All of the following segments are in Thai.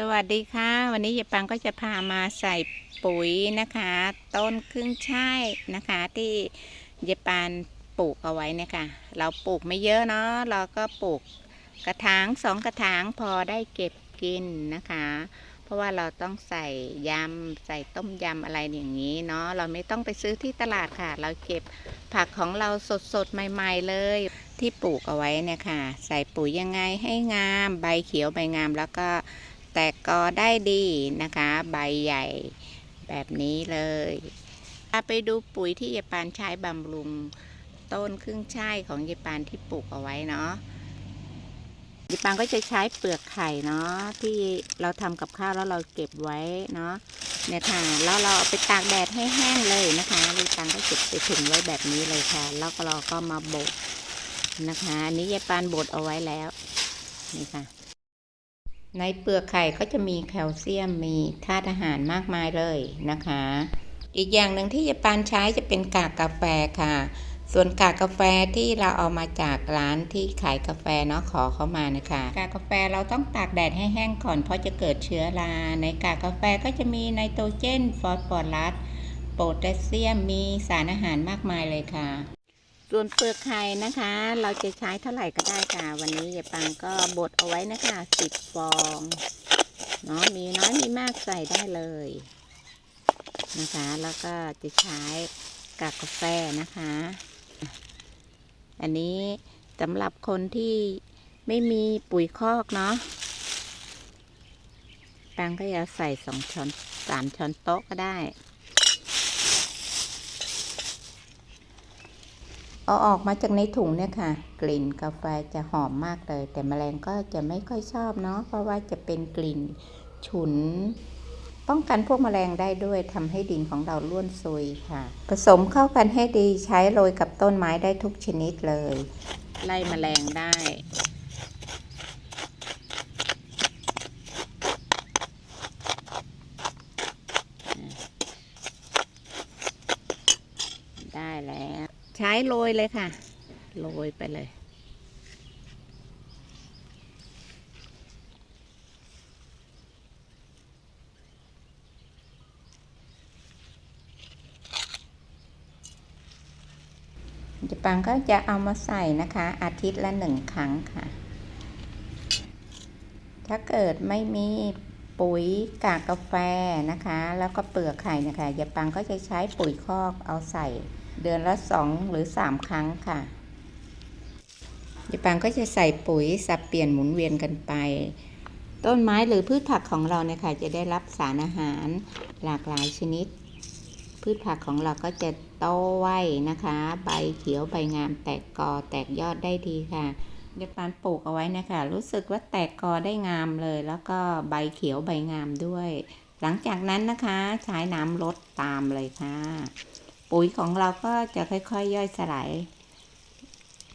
สวัสดีค่ะ วันนี้ยายปังก็จะพามาใส่ปุ๋ยนะคะ ต้นครึ่งช่ายนะคะ ที่ยายปานปลูกเอาไว้เนี่ยค่ะเราปลูกไม่เยอะเนาะเราก็ปลูกกระถางสองกระถางพอได้เก็บกินนะคะ เพราะว่าเราต้องใส่ยำใส่ต้มยำอะไรอย่างนี้เนาะเราไม่ต้องไปซื้อที่ตลาดค่ะ เราเก็บผักของเราสดๆใหม่ ๆ เลยที่ปลูกเอาไว้เนี่ยค่ะใส่ปุ๋ยยังไงให้งาม ใบเขียวใบงามแล้วก็ แตกกอได้ดีนะคะ ใบใหญ่แบบนี้เลยพาไปดูปุ๋ยที่ยายปานใช้บำรุงต้นครึ่งช่ายของยายปานที่ปลูกเอาไว้เนาะยายปานก็จะใช้เปลือกไข่เนาะที่เราทำกับข้าวแล้วเราเก็บไว้เนาะเนี่ยค่ะแล้วเราเอาไปตากแดดให้แห้งเลยนะคะยายปานก็เก็บไปถุงไว้แบบนี้เลยค่ะ แล้วเราก็มาบดนะคะอันนี้ยายปานบดเอาไว้แล้วนี่ค่ะ ในเปลือกไข่ก็จะมีแคลเซียมมีธาตุอาหารมากมายเลยนะคะ อีกอย่างหนึ่งที่ยายปานใช้จะเป็นกากกาแฟค่ะ ส่วนกากกาแฟที่เราเอามาจากร้านที่ขายกาแฟเนาะขอเข้ามานะคะ กากกาแฟเราต้องตากแดดให้แห้งก่อนเพราะจะเกิดเชื้อราในกากกาแฟก็จะมีไนโตรเจนฟอสฟอรัสโพแทสเซียมมีสารอาหารมากมายเลยค่ะ ส่วนเปลือกไข่นะคะ เราจะใช้เท่าไหร่ก็ได้ค่ะ วันนี้ยายปังก็บดเอาไว้นะคะสิบฟองเนาะมีน้อยมีมากใส่ได้เลยนะคะ แล้วก็จะใช้กากกาแฟนะคะ อันนี้สำหรับคนที่ไม่มีปุ๋ยคอกเนาะปังก็จะใส่สองช้อนสามช้อนโต๊ะก็ได้ เอาออกมาจากในถุงเนี่ยค่ะ กลิ่นกาแฟจะหอมมากเลย แต่แมลงก็จะไม่ค่อยชอบเนาะเพราะว่าจะเป็นกลิ่นฉุน ป้องกันพวกแมลงได้ด้วยทำให้ดินของเราล้วนซุยค่ะ ผสมเข้ากันให้ดีใช้โรยกับต้นไม้ได้ทุกชนิดเลย ไล่แมลงได้ได้แล้ว ใช้โรยเลยค่ะ โรยไปเลย จะปังก็จะเอามาใส่นะคะ อาทิตย์ละหนึ่งครั้งค่ะ ถ้าเกิดไม่มีปุ๋ยกากกาแฟนะคะ แล้วก็เปลือกไข่นะคะยาปังก็จะใช้ปุ๋ยคอกเอาใส่ เดือนละสองหรือสามครั้งค่ะยายปังก็จะใส่ปุ๋ยสับเปลี่ยนหมุนเวียนกันไป ต้นไม้หรือพืชผักของเราเนี่ยค่ะจะได้รับสารอาหารหลากหลายชนิด พืชผักของเราก็จะโตไวนะคะ ใบเขียวใบงามแตกกอแตกยอดได้ดีค่ะยายปานปลูกเอาไว้นะคะ รู้สึกว่าแตกกอได้งามเลย แล้วก็ใบเขียวใบงามด้วย หลังจากนั้นนะคะใช้น้ำลดตามเลยค่ะ ปุ๋ยของเราก็จะค่อยๆยย่อยสลาย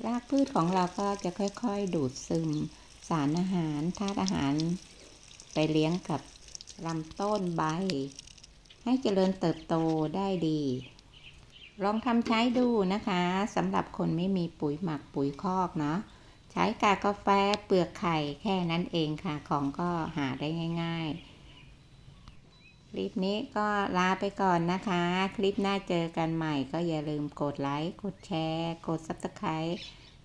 รากพืชของเราก็จะค่อยๆ ดูดซึม สารอาหารธาตุอาหาร ไปเลี้ยงกับลำต้นใบ ให้เจริญเติบโตได้ดี ลองทำใช้ดูนะคะสำหรับคนไม่มีปุ๋ยหมักปุ๋ยคอกเนาะใช้กากกาแฟเปลือกไข่แค่นั้นเองค่ะ ของก็หาได้ง่าย ๆ คลิปนี้ก็ลาไปก่อนนะคะ คลิปหน้าเจอกันใหม่ก็อย่าลืมกดไลค์ กดแชร์ กด Subscribe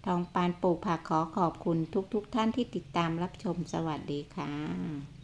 ทองปานปลูกผักขอขอบคุณทุกๆทท่านที่ติดตามรับชมสวัสดีค่ะ